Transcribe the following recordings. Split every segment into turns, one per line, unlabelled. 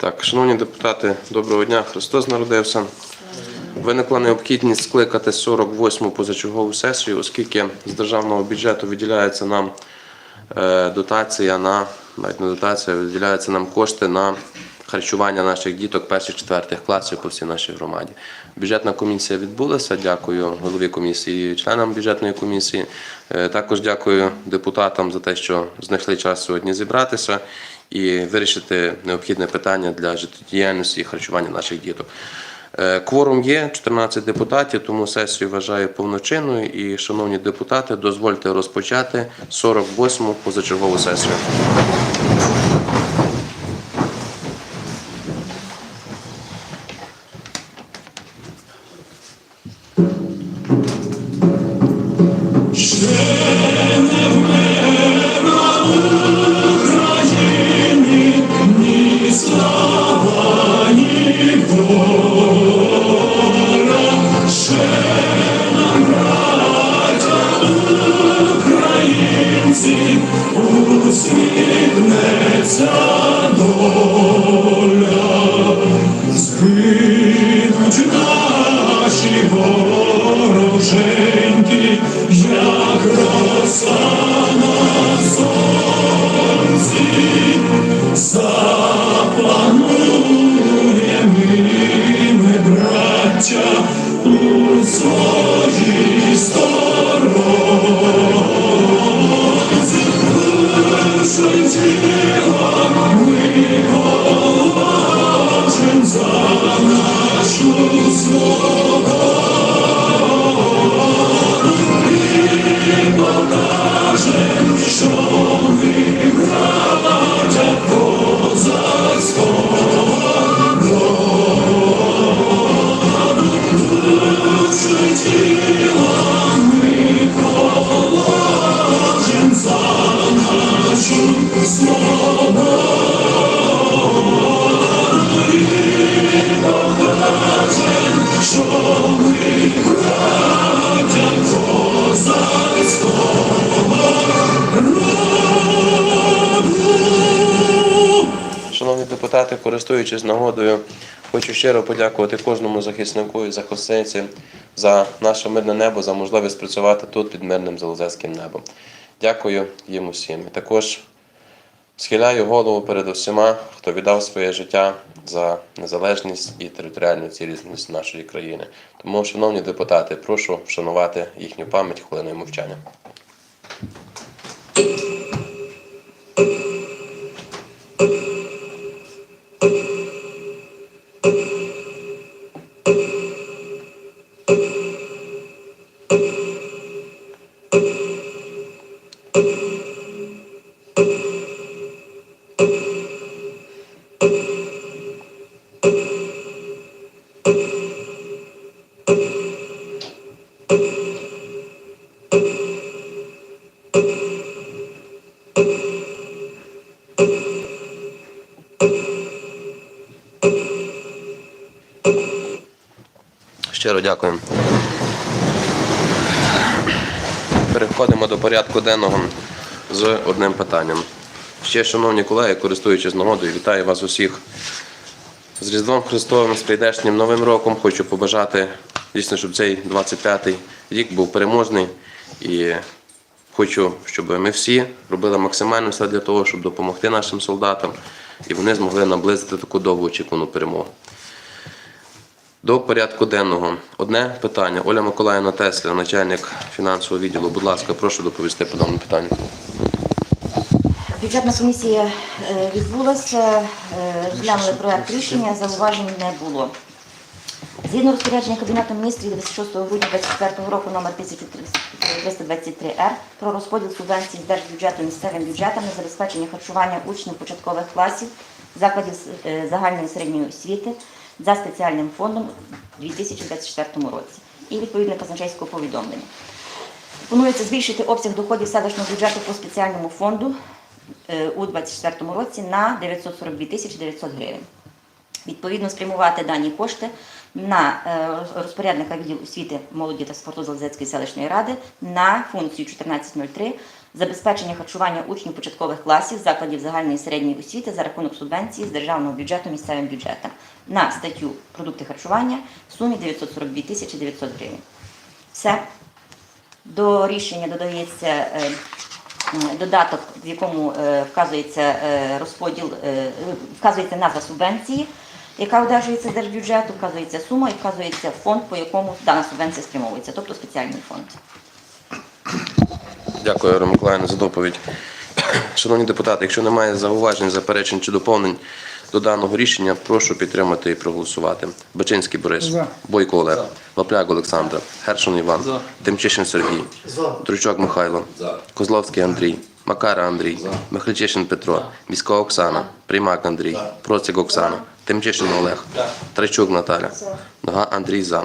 Так, шановні депутати, доброго дня. Христос народився. Виникла необхідність скликати 48-му позачергову сесію, оскільки з державного бюджету виділяється нам е, дотація на навіть не дотація, виділяються нам кошти на харчування наших діток перших четвертих класів по всій нашій громаді. Бюджетна комісія відбулася. Дякую голові комісії, членам бюджетної комісії. Е, Також дякую депутатам за те, що знайшли час сьогодні зібратися і вирішити необхідне питання для життєдіяльності і харчування наших діток. Е, Кворум є 14 депутатів, тому сесію вважаю повночинною. І, шановні депутати, дозвольте розпочати 48-му позачергову сесію.
Згинуть
Депутати, користуючись нагодою, хочу щиро подякувати кожному захиснику і захисниці за наше мирне небо, за можливість працювати тут під мирним залозецьким небом. Дякую їм усім. Також схиляю голову перед усіма, хто віддав своє життя за незалежність і територіальну цілісність нашої країни. Тому, шановні депутати, прошу вшанувати їхню пам'ять хвилиною мовчання. Щиро дякую. Переходимо до порядку денного з одним питанням. Ще, шановні колеги, користуючись нагодою, вітаю вас усіх з Різдвом Христовим, з прийдешнім Новим роком. Хочу побажати дійсно, щоб цей 25-й рік був переможний. І хочу, щоб ми всі робили максимально все для того, щоб допомогти нашим солдатам, і вони змогли наблизити таку довгоочікувану перемогу. До порядку денного. Одне питання. Оля Миколаївна Тесля, начальник фінансового відділу. Будь ласка, прошу доповісти по даному питанню.
Бюджетна комісія е, відбулася, е, розглянули проект рішення, зауважень не було. Згідно розпорядження Кабінету міністрів 26 грудня 2024 року номер 1323-Р про розподіл субвенцій з держбюджету місцевим бюджетам на забезпечення харчування учнів початкових класів закладів е, загальної середньої освіти за спеціальним фондом у 2024 році і відповідне казначейського повідомлення. Планується збільшити обсяг доходів селищного бюджету по спеціальному фонду е, у 2024 році на 942 тисячі 900 гривень. Відповідно, спрямувати дані кошти на е, розпорядника відділу освіти, молоді та спорту Залізецької селищної ради на функцію 1403 забезпечення харчування учнів початкових класів закладів загальної середньої освіти за рахунок субвенції з державного бюджету місцевим бюджетам на статтю продукти харчування в сумі 942 тисячі 900 гривень. Все. До рішення додається е, додаток, в якому е, вказується е, розподіл, е, вказується назва субвенції, яка одержується з держбюджету, вказується сума і вказується фонд, по якому дана субвенція спрямовується, тобто спеціальний фонд.
Дякую, Ірина Миколаївна, за доповідь. Шановні депутати, якщо немає зауважень, заперечень чи доповнень до даного рішення, прошу підтримати і проголосувати. Бачинський Борис,
За.
Бойко Олег, Лапляк Олександр, Гершин Іван, Тимчишин Сергій, Тручок Михайло, Козловський Андрій, Макара Андрій, Михальчишин Петро, Міська Оксана, Приймак Андрій, Процик Оксана, Тимчишин Олег, Трачук Наталя, Нога Андрій За.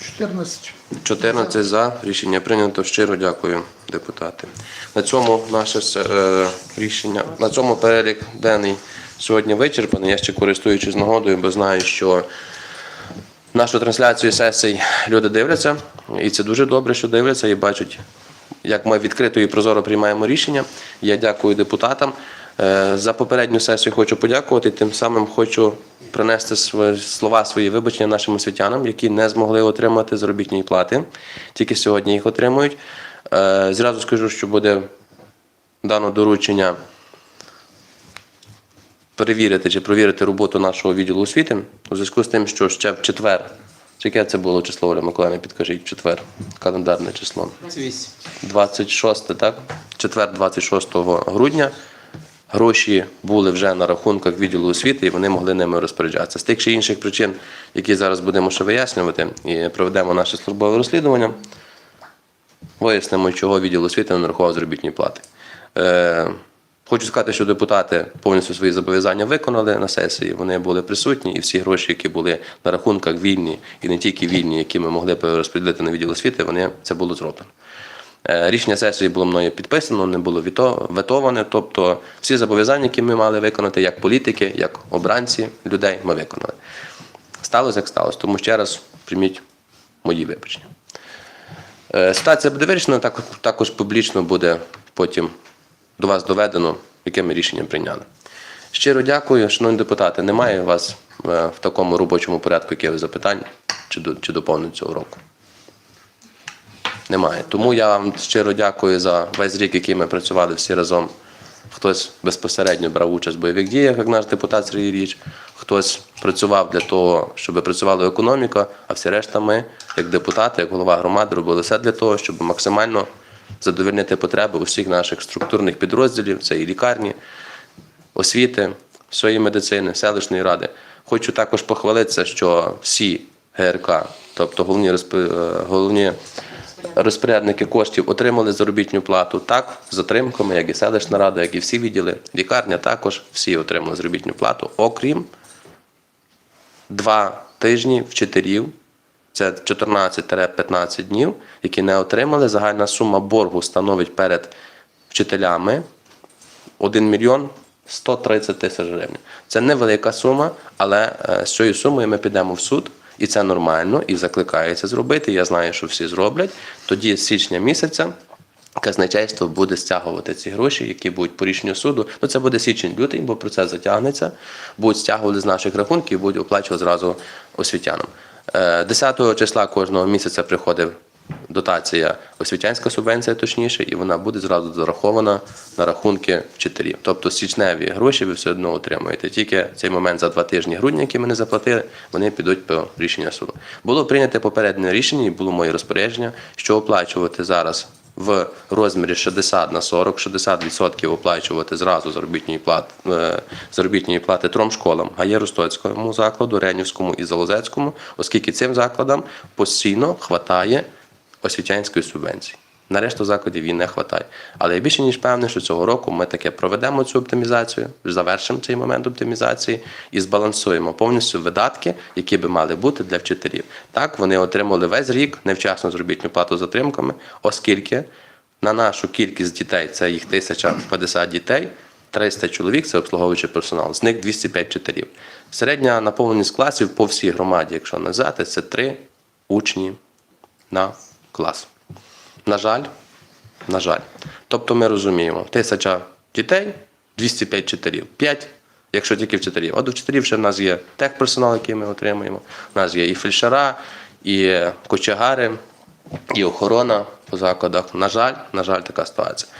14.
14 за. Рішення прийнято. Щиро дякую, депутати. На цьому наше е, рішення, на цьому перелік денний сьогодні вичерпаний. Я ще користуючись нагодою, бо знаю, що нашу трансляцію сесій люди дивляться, і це дуже добре, що дивляться і бачать, як ми відкрито і прозоро приймаємо рішення. Я дякую депутатам. Е, За попередню сесію хочу подякувати. Тим самим хочу принести свої слова свої вибачення нашим освітянам, які не змогли отримати заробітні плати. Тільки сьогодні їх отримують. Е, Зразу скажу, що буде дано доручення перевірити чи провірити роботу нашого відділу освіти у зв'язку з тим, що ще в четвер. чи Яке це було число, Оля Миколаївна, підкажіть, в четвер, календарне число. 26, так? Четвер, 26 грудня. Гроші були вже на рахунках відділу освіти, і вони могли ними розпоряджатися. З тих чи інших причин, які зараз будемо ще вияснювати, і проведемо наше службове розслідування, вияснимо, чого відділ освіти не нарахував заробітні плати. Е, хочу сказати, що депутати повністю свої зобов'язання виконали на сесії. Вони були присутні, і всі гроші, які були на рахунках вільні, і не тільки вільні, які ми могли розподілити на відділ освіти, вони це було зроблено. Е, Рішення сесії було мною підписано, не було ветоване. Тобто всі зобов'язання, які ми мали виконати як політики, як обранці людей, ми виконали. Сталося, як сталося. Тому ще раз прийміть мої вибачення. Е, Ситуація буде вирішена, так, також публічно буде потім до вас доведено, яке ми рішення прийняли. Щиро дякую, шановні депутати. Немає вас е, в такому робочому порядку якихось запитань чи, до- чи доповнень цього року? Немає. Тому я вам щиро дякую за весь рік, який ми працювали всі разом. Хтось безпосередньо брав участь в бойових діях, як наш депутат Сергій Річ, хтось працював для того, щоб працювала економіка, а всі решта ми, як депутати, як голова громади, робили все для того, щоб максимально задовольнити потреби усіх наших структурних підрозділів, це і лікарні, освіти, всієї медицини, селищної ради. Хочу також похвалитися, що всі ГРК, тобто головні, е, головні розпорядники коштів, отримали заробітну плату так, з затримками, як і селищна рада, як і всі відділи. Лікарня також всі отримали заробітну плату, окрім два тижні вчителів. Це 14-15 днів, які не отримали. Загальна сума боргу становить перед вчителями 1 мільйон 130 тисяч гривень. Це невелика сума, але е, з цією сумою ми підемо в суд, і це нормально, і закликається зробити. Я знаю, що всі зроблять. Тоді з січня місяця. Казначейство буде стягувати ці гроші, які будуть по рішенню суду. Ну це буде січень-лютий, бо процес затягнеться. Будуть стягувати з наших рахунків і будуть оплачувати зразу освітянам. Е, 10 числа кожного місяця приходить дотація, освітянська субвенція, точніше, і вона буде зразу зарахована на рахунки вчителів. Тобто січневі гроші ви все одно отримуєте. Тільки цей момент за два тижні грудня, які ми не заплатили, вони підуть по рішенню суду. Було прийнято попереднє рішення, і було моє розпорядження, що оплачувати зараз. В розмірі 60 на 40, 60% оплачувати зразу заробітні плати, е, заробітні плати трьом школам, Гаєростоцькому закладу, Ренівському і Залозецькому, оскільки цим закладам постійно хватає освітянської субвенції. На решту закладів її не вистачає. Але я більше ніж певний, що цього року ми таке проведемо цю оптимізацію, завершимо цей момент оптимізації і збалансуємо повністю видатки, які би мали бути для вчителів. Так, вони отримали весь рік невчасно заробітну плату з затримками, оскільки на нашу кількість дітей це їх 1050 дітей. 300 чоловік це обслуговуючий персонал, з них 205 вчителів. Середня наповненість класів по всій громаді, якщо не взяти, це 3 учні на клас. На жаль, На жаль. Тобто ми розуміємо, тисяча дітей, 205 вчителів. 5, якщо тільки вчителів. А до вчителів ще в нас є техперсонал, який ми отримуємо. У нас є і фельдшера, і кочегари, і охорона по закладах. На жаль, на жаль, така ситуація.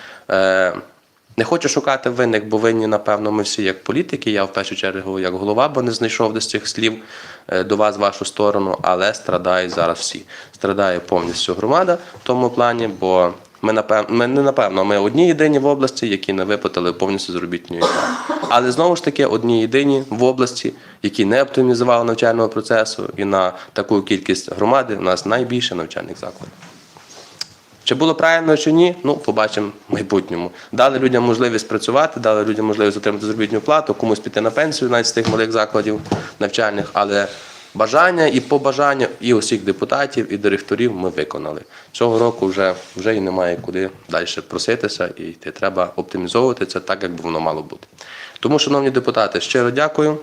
Не хочу шукати винних, бо винні, напевно, ми всі як політики. Я в першу чергу як голова, бо не знайшов десь цих слів е, до вас вашу сторону, але страдають зараз всі. Страдає повністю громада в тому плані, бо ми напевно, ми не напевно, ми одні єдині в області, які не виплатили повністю заробітну плату. Але знову ж таки, одні єдині в області, які не оптимізували навчального процесу, і на таку кількість громади у нас найбільше навчальних закладів. Чи було правильно чи ні, ну побачимо в майбутньому. Дали людям можливість працювати, дали людям можливість отримати заробітну плату, комусь піти на пенсію навіть з тих малих закладів навчальних, але бажання і побажання і усіх депутатів, і директорів ми виконали. Цього року вже, вже і немає куди далі проситися і йти. Треба оптимізовувати це так, як би воно мало бути. Тому, шановні депутати, щиро дякую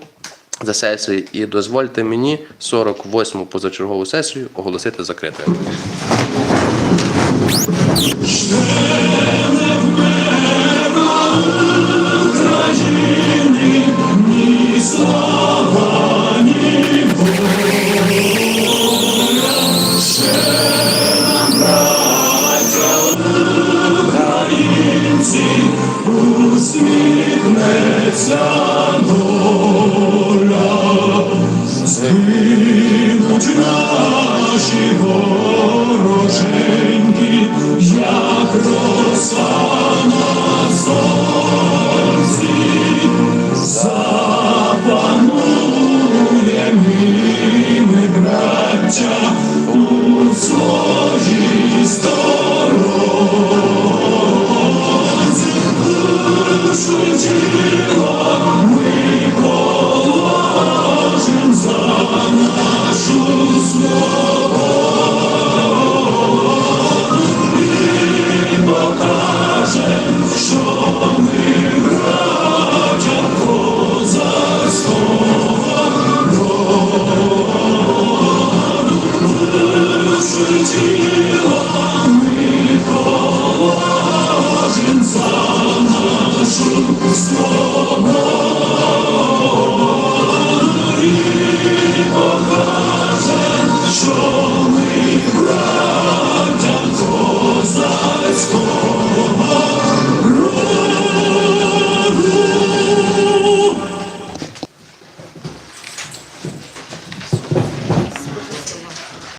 за сесію і дозвольте мені 48-му позачергову сесію оголосити закритою.
Yeah. Наші вороженьки, як роса